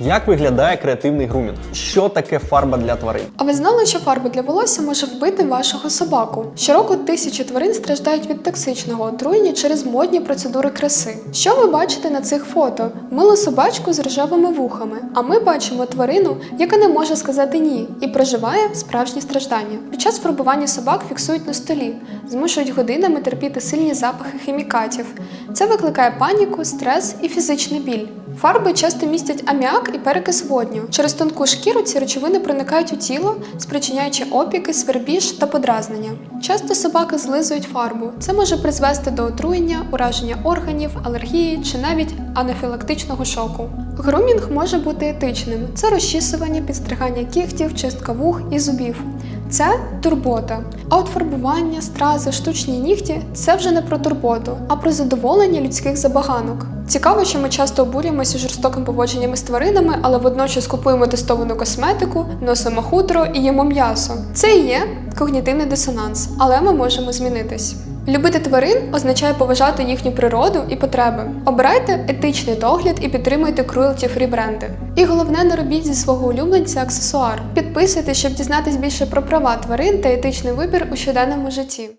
Як виглядає креативний грумінг? Що таке фарба для тварин? А ви знали, що фарба для волосся може вбити вашого собаку? Щороку тисячі тварин страждають від токсичного отруєння через модні процедури краси. Що ви бачите на цих фото? Милу собачку з рожевими вухами. А ми бачимо тварину, яка не може сказати ні і проживає справжні страждання. Під час фарбування собак фіксують на столі, змушують годинами терпіти сильні запахи хімікатів. Це викликає паніку, стрес і фізичний біль. Фарби часто містять аміак і перекис водню. Через тонку шкіру ці речовини проникають у тіло, спричиняючи опіки, свербіж та подразнення. Часто собаки злизують фарбу. Це може призвести до отруєння, ураження органів, алергії чи навіть анафілактичного шоку. Грумінг може бути етичним: це розчісування, підстригання кігтів, чистка вух і зубів. Це турбота. А от фарбування, стрази, штучні нігті це вже не про турботу, а про задоволення людських забаганок. Цікаво, що ми часто обурюємося жорстоким поводженнями з тваринами, але водночас купуємо тестовану косметику, носимо хутро і їмо м'ясо. Це і є когнітивний дисонанс, але ми можемо змінитись. Любити тварин означає поважати їхню природу і потреби. Обирайте етичний догляд і підтримуйте cruelty-free бренди. І головне, не робіть зі свого улюбленця аксесуар. Підписуйтесь, щоб дізнатись більше про права тварин та етичний вибір у щоденному житті.